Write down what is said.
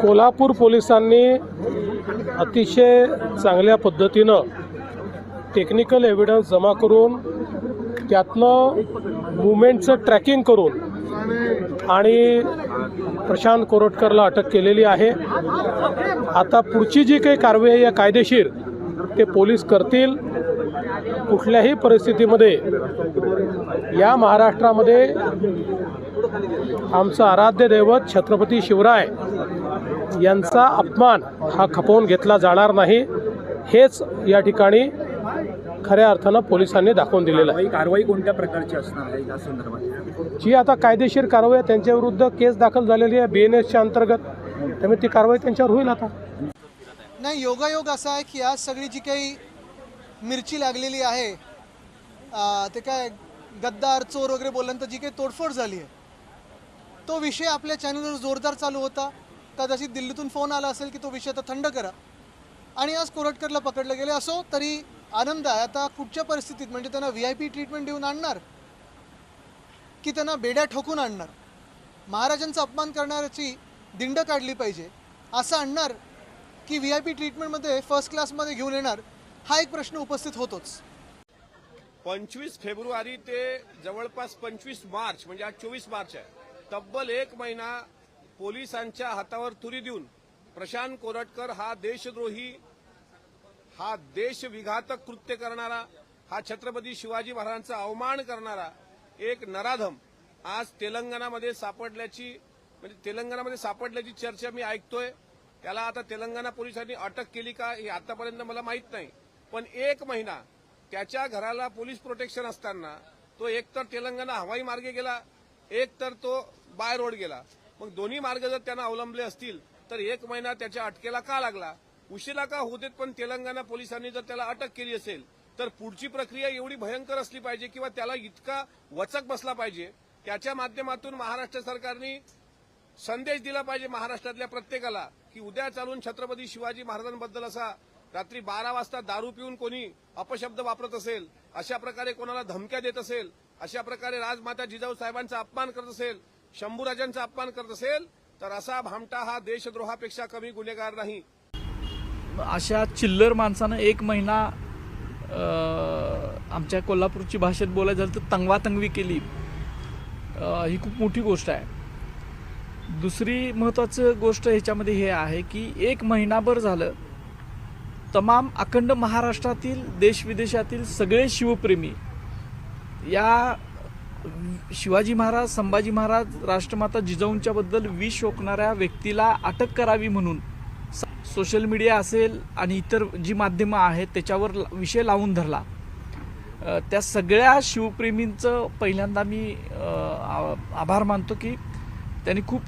कोल्हापूर पोलिसांनी अतिशय चांगल्या पद्धतीनं टेक्निकल एव्हिडन्स जमा करून त्यातनं मुवमेंटचं ट्रॅकिंग करून आणि प्रशांत कोरटकरला अटक केलेली आहे. आता पुढची जी काही कारवाई आहे कायदेशीर ते पोलीस करतील. कुठल्याही परिस्थितीमध्ये या महाराष्ट्रामध्ये आमचं आराध्य दैवत छत्रपती शिवराय यांचा अपमान हा खपवून घेतला जाणार नाही हेच या ठिकाणी खऱ्या अर्थानं पोलिसांनी दाखवून दिलेलं आहे. कारवाई कारवाई कोणत्या प्रकारची असणार आहे या संदर्भात? जी आता कायदेशीर कारवाई आहे त्यांच्याविरुद्ध केस दाखल झालेली आहे बी एन एसच्या अंतर्गत. त्यामुळे ती कारवाई त्यांच्यावर होईल आता. नाही योगायोग असा आहे की आज सगळी जी काही मिरची लागलेली आहे ते काय गद्दार चोर वगैरे बोलल्यानंतर जी काही तोडफोड झाली आहे तो विषय आपल्या चॅनलवर जोरदार चालू होता. कदाचित दिल्लीतून फोन आला असेल की तो विषय आता थंड करा. आणि आज कोरटकरला पकडलं गेले असो तरी आनंद आहे. आता कुठच्या परिस्थितीत? म्हणजे त्यांना व्ही आय पी ट्रीटमेंट देऊन आणणार? की त्यांना बेड्या ठोकून आणणार? महाराजांचा अपमान करणाऱ्याची दिंड काढली पाहिजे. असं आणणार की व्ही आय पी ट्रीटमेंटमध्ये फर्स्ट क्लासमध्ये घेऊन येणार? हा एक प्रश्न उपस्थित होतोच. पंचवीस फेब्रुवारी ते जवळपास पंचवीस मार्च म्हणजे आज चोवीस मार्च आहे. तब्बल एक महिना पोलिसांच्या हातावर तुरी देऊन प्रशांत कोरटकर हा देशद्रोही हा देशविघातक कृत्य करणारा हा छत्रपती शिवाजी महाराजांचा अवमान करणारा एक नराधम आज तेलंगणामध्ये सापडल्याची म्हणजे तेलंगणामध्ये सापडल्याची चर्चा मी ऐकतोय. त्याला आता तेलंगणा पोलिसांनी अटक केली का हे आतापर्यंत मला माहीत नाही. पण एक महिना त्याच्या घराला पोलीस प्रोटेक्शन असताना तो एक तर तेलंगणा हवाई मार्गे गेला एक तर तो बाय रोड गेला. मग दोन्ही मार्ग जर त्यांना अवलंबले असतील तर एक महिना त्याच्या अटकेला का लागला? उशिरा का होते पण तेलंगणा पोलिसांनी जर त्याला अटक केली असेल तर पुढची प्रक्रिया एवढी भयंकर असली पाहिजे किंवा त्याला इतका वचक बसला पाहिजे? त्याच्या माध्यमातून महाराष्ट्र सरकारने संदेश दिला पाहिजे महाराष्ट्रातल्या प्रत्येकाला की उद्या चालून छत्रपती शिवाजी महाराजांबद्दल असा रात्री बारा वाजता दारू पिऊन कोणी अपशब्द वापरत असेल अशा प्रकारे कोणाला धमक्या देत असेल अशा प्रकारे राजमाता जिजाऊ साहेबांचा अपमान करत असेल शंभूराजांचा अपमान करत असेल तर असा भामटा हा देशद्रोहापेक्षा कमी गुन्हेगार नाही. अशा चिल्लर माणसानं एक महिना आमच्या कोल्हापूरची भाषेत बोलायचं झालं तर तंगवातंगवी केली. ही खूप मोठी गोष्ट आहे. दुसरी महत्त्वाचं गोष्ट ह्याच्यामध्ये हे आहे की एक महिनाभर झालं तमाम अखंड महाराष्ट्रातील देशविदेशातील सगळे शिवप्रेमी या शिवाजी महाराज संभाजी महाराज राष्ट्रमाता जिजाऊंच्या बद्दल विष ओकणाऱ्या व्यक्तीला अटक करावी म्हणून सोशल मीडिया असेल आणि इतर जी माध्यमं आहेत त्याच्यावर ला- विषय लावून धरला. त्या सगळ्या शिवप्रेमींचं पहिल्यांदा मी आभार मानतो की त्यांनी खूप